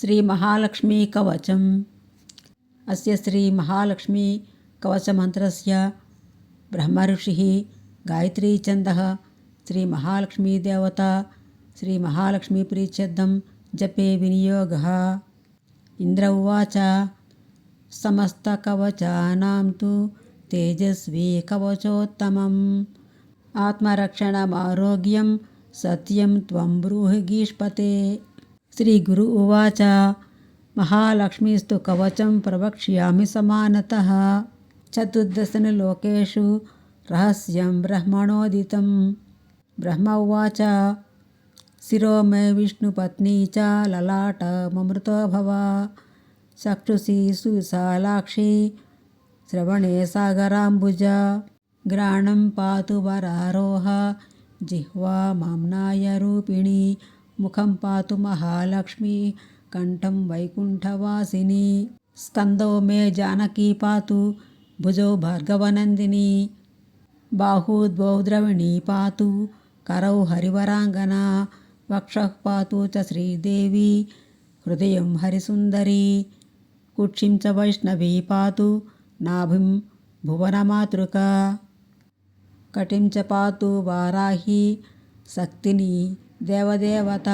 श्रीमहालक्ष्मीकवचम् अस्य श्रीमहालक्ष्मीकवचमन्त्रस्य ब्रह्मऋषिः गायत्रीछन्दः श्रीमहालक्ष्मीदेवता श्रीमहालक्ष्मीप्रीत्यर्थं जपे विनियोगः। इन्द्र उवाच, समस्तकवचानां तु तेजस्वी कवचोत्तमम्। आत्मरक्षणमारोग्यं सत्यं त्वं ब्रूहि गीष्पते। श्रीगुरु उवाच। महालक्ष्मीस्तु कवचं प्रवक्ष्यामि समानतः। चतुर्दशनु लोकेषु रहस्यं ब्रह्मणोदितं ब्रह्म उवाच। शिरो मे विष्णुपत्नी च ललाटममृतो भव। चक्षुषी सुविशालाक्षी श्रवणे सागराम्बुज। घ्राणं पातु वरारोह। जिह्वा माम्नायरूपिणी ముఖం పాతు మహాలక్ష్మి కంఠం వైకుంఠవాసిని. స్కందో మే జానకీ పాతు భుజో భార్గవనందిని. బాహూ ద్వౌద్రవిణీ పాతు కరౌ హరివరాంగనా వక్షః పాతు చ శ్రీదేవి హృదయం హరిసుందరీ. కుక్షిం చ వైష్ణవీ పాతు నాభిం భువనమాతృక. కటిం చ పాతు వారాహి శక్తిని దేవదేవత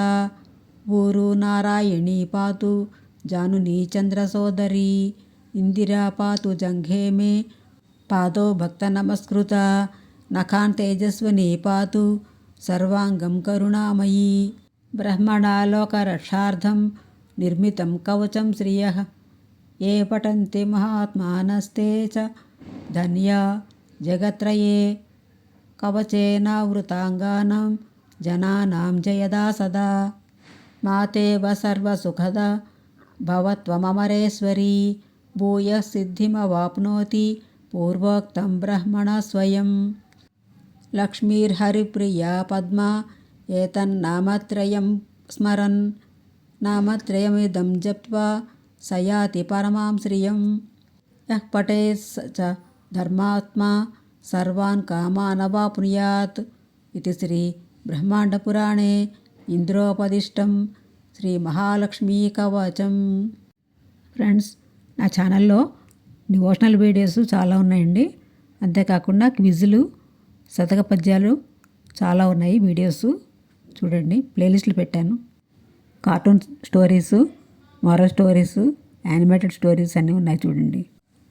ఊరు నారాయణి పాతు జానుని చంద్ర సోదరి ఇందిరా పాతు జంఘే మే పాదో భక్త నమస్కృత నఖాన్ తేజస్విని పాతు సర్వాంగం కరుణామయీ బ్రహ్మణాలోకరక్షార్థం నిర్మితం కవచం శ్రియ ఏ పఠంతి మహాత్మానస్తే చ జగత్రయే కవచేనావృతాంగానం जनानां जयदा सदा। मातेव सर्वसुखदा भवत्वमरेश्वरी भूयः सिद्धिमवाप्नोति पूर्वोक्तं ब्रह्मणा स्वयं। लक्ष्मीर्हरिप्रिया पद्मा, एतन्नामत्रयं स्मरन्। नामत्रयमिदं जप्त्वा स याति परमां श्रियं। यः पठेत् च धर्मात्मा सर्वान् कामानवाप्नुयात् इति బ్రహ్మాండపురాణే ఇంద్రోపదిష్టం శ్రీ మహాలక్ష్మీ కవచం ఫ్రెండ్స్ నా ఛానల్లో డివోషనల్ వీడియోస్ చాలా ఉన్నాయండి. అంతేకాకుండా క్విజులు శతక పద్యాలు చాలా ఉన్నాయి. వీడియోస్ చూడండి. ప్లేలిస్టులు పెట్టాను. Cartoon stories moral stories animated stories అన్నీ ఉన్నాయి చూడండి.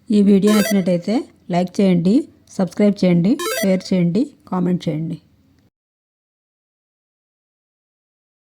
ఈ వీడియో నచ్చినట్టయితే లైక్ చేయండి సబ్స్క్రైబ్ చేయండి షేర్ చేయండి కామెంట్ చేయండి.